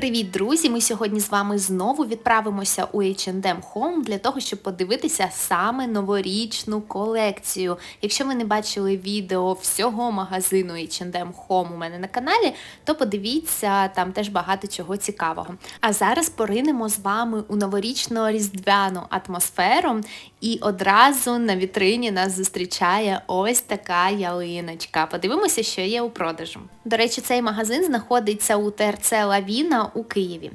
Привіт, друзі! Ми сьогодні з вами знову відправимося у H&M Home для того, щоб подивитися саме новорічну колекцію. Якщо ви не бачили відео всього магазину H&M Home у мене на каналі, то подивіться, там теж багато чого цікавого. А зараз поринемо з вами у новорічно-різдвяну атмосферу, і одразу на вітрині нас зустрічає ось така ялиночка. Подивимося, що є у продажу. До речі, цей магазин знаходиться у ТРЦ Лавіна у Києві.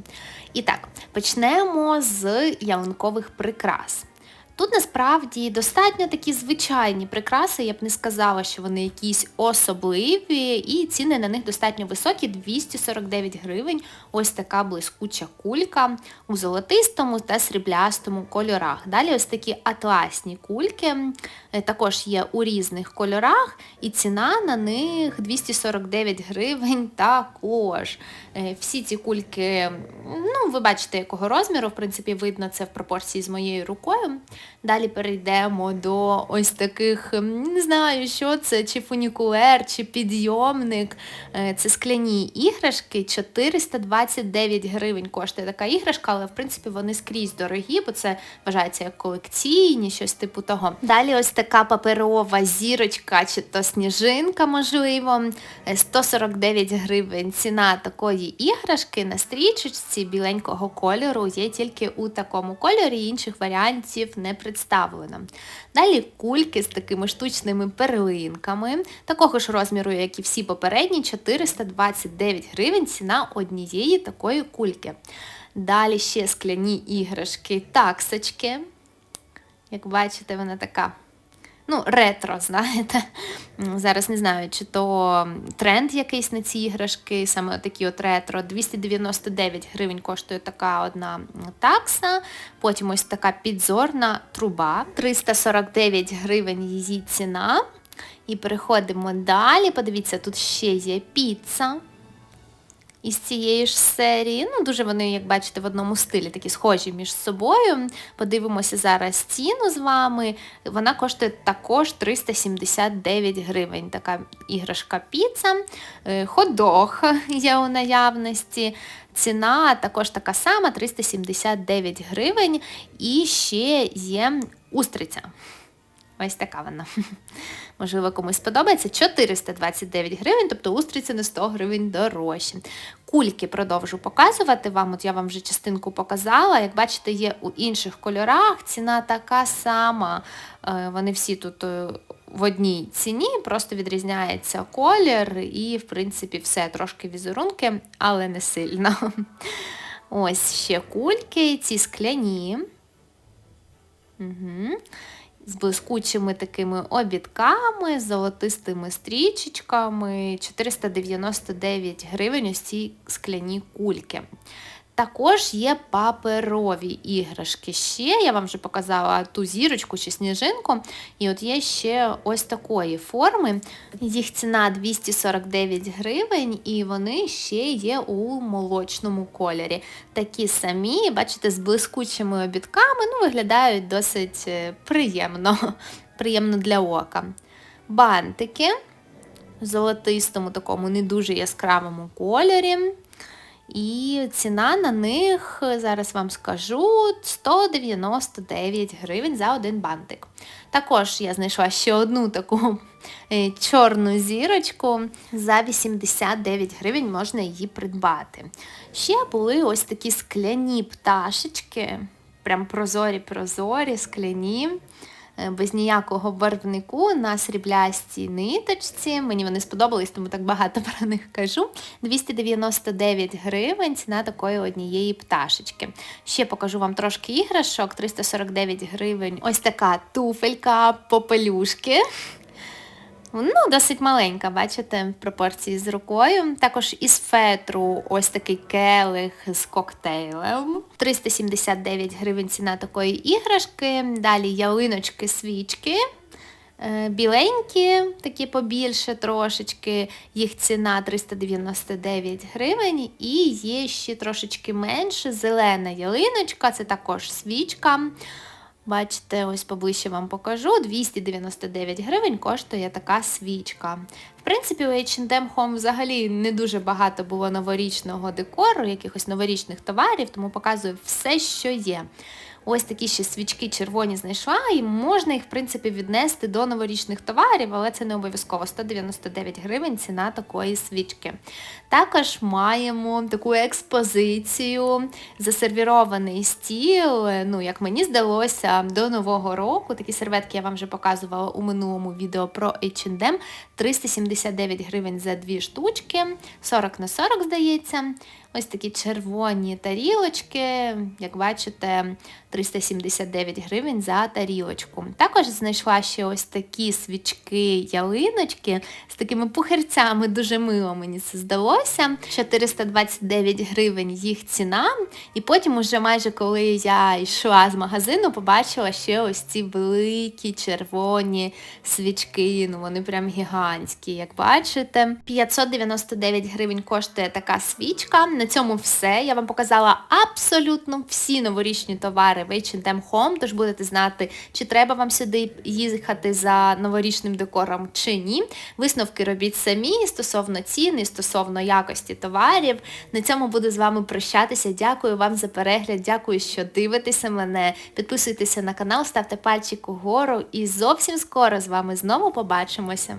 І так, почнемо з ялинкових прикрас. Тут насправді достатньо такі звичайні прикраси, я б не сказала, що вони якісь особливі, і ціни на них достатньо високі 249 гривень. Ось така блискуча кулька у золотистому та сріблястому кольорах. Далі ось такі атласні кульки, е, також є у різних кольорах, і ціна на них 249 гривень також. Е, всі ці кульки, ну, ви бачите, якого розміру, в принципі, видно це в пропорції з моєю рукою. Далі перейдемо до ось таких, не знаю, що це, чи фунікулер, чи підйомник. Е, це скляні іграшки, 429 гривень коштує така іграшка, але в принципі вони скрізь дорогі, бо це вважається як колекційні, щось типу того. Далі ось така паперова зірочка, чи то сніжинка, можливо, 149 е, гривень. Ціна такої іграшки на стрічечці біленького кольору є тільки у такому кольорі, інших варіантів не представлено. Далі кульки з такими штучними перлинками, такого ж розміру, як і всі попередні, 429 гривень ціна однієї такої кульки. Далі ще скляні іграшки, таксочки. Як бачите, вона така ну, ретро, знаєте. Зараз не знаю, чи то тренд якийсь на ці іграшки, саме такі от ретро. 299 гривень коштує така одна такса. Потім ось така підзорна труба. 349 гривень її ціна. І переходимо далі. Подивіться, тут ще є піца із цієї ж серії. Ну, Дуже вони, як бачите, в одному стилі такі схожі між собою. Подивимося зараз ціну з вами. Вона коштує також 379 гривень. Така іграшка піца, е, ходох є у наявності. Ціна також така сама, 379 гривень. І ще є устриця. Ось така вона. Можливо, комусь сподобається. 429 гривень, тобто устриці на 100 гривень дорожче. Кульки продовжу показувати вам. От я вам вже частинку показала. Як бачите, є у інших кольорах. Ціна така сама. Е, вони всі тут е, в одній ціні, просто відрізняється колір і, в принципі, все трошки візерунки, але не сильно. Ось ще кульки, ці скляні. Угу з блискучими такими обідками, з золотистими стрічечками, 499 гривень ось ці скляні кульки. Також є паперові іграшки. Ще я вам вже показала ту зірочку чи сніжинку. І от є ще ось такої форми. Їх ціна 249 гривень, і вони ще є у молочному кольорі. Такі самі, бачите, з блискучими обідками, ну, виглядають досить е, приємно, приємно для ока. Бантики в золотистому, такому не дуже яскравому кольорі. І ціна на них, зараз вам скажу, 199 гривень за один бантик. Також я знайшла ще одну таку е, чорну зірочку. За 89 гривень можна її придбати. Ще були ось такі скляні пташечки, прям прозорі-прозорі, скляні. Е, без ніякого барвнику на сріблястій ниточці. Мені вони сподобались, тому так багато про них кажу. 299 гривень ціна такої однієї пташечки. Ще покажу вам трошки іграшок, 349 гривень. Ось така туфелька попелюшки. Ну, Досить маленька, бачите, в пропорції з рукою. Також із фетру ось такий келих з коктейлем. 379 гривень ціна такої іграшки. Далі ялиночки, свічки. Е, біленькі, такі побільше трошечки, їх ціна 399 гривень. І є ще трошечки менше зелена ялиночка, це також свічка. Бачите, ось поближче вам покажу. 299 гривень коштує така свічка. В принципі, у H&M Home взагалі не дуже багато було новорічного декору, якихось новорічних товарів, тому показую все, що є. Ось такі ще свічки червоні знайшла, і можна їх, в принципі, віднести до новорічних товарів, але це не обов'язково 199 гривень ціна такої свічки. Також маємо таку експозицію, засервірований стіл. Ну, як мені здалося, до Нового року. Такі серветки я вам вже показувала у минулому відео про H&M. 379 гривень за дві штучки, 40 на 40, здається. Ось такі червоні тарілочки, як бачите, 379 гривень за тарілочку. Також знайшла ще ось такі свічки ялиночки з такими пухерцями, дуже мило мені це здалося. 429 гривень їх ціна. І потім, уже майже коли я йшла з магазину, побачила ще ось ці великі червоні свічки. Ну вони прям гігантські, як бачите. 599 гривень коштує така свічка. На цьому все. Я вам показала абсолютно всі новорічні товари в H&M Home, тож будете знати, чи треба вам сюди їхати за новорічним декором чи ні. Висновки робіть самі стосовно ціни, стосовно якості товарів. На цьому буду з вами прощатися. Дякую вам за перегляд, дякую, що дивитеся мене. Підписуйтеся на канал, ставте пальчик угору і зовсім скоро з вами знову побачимося.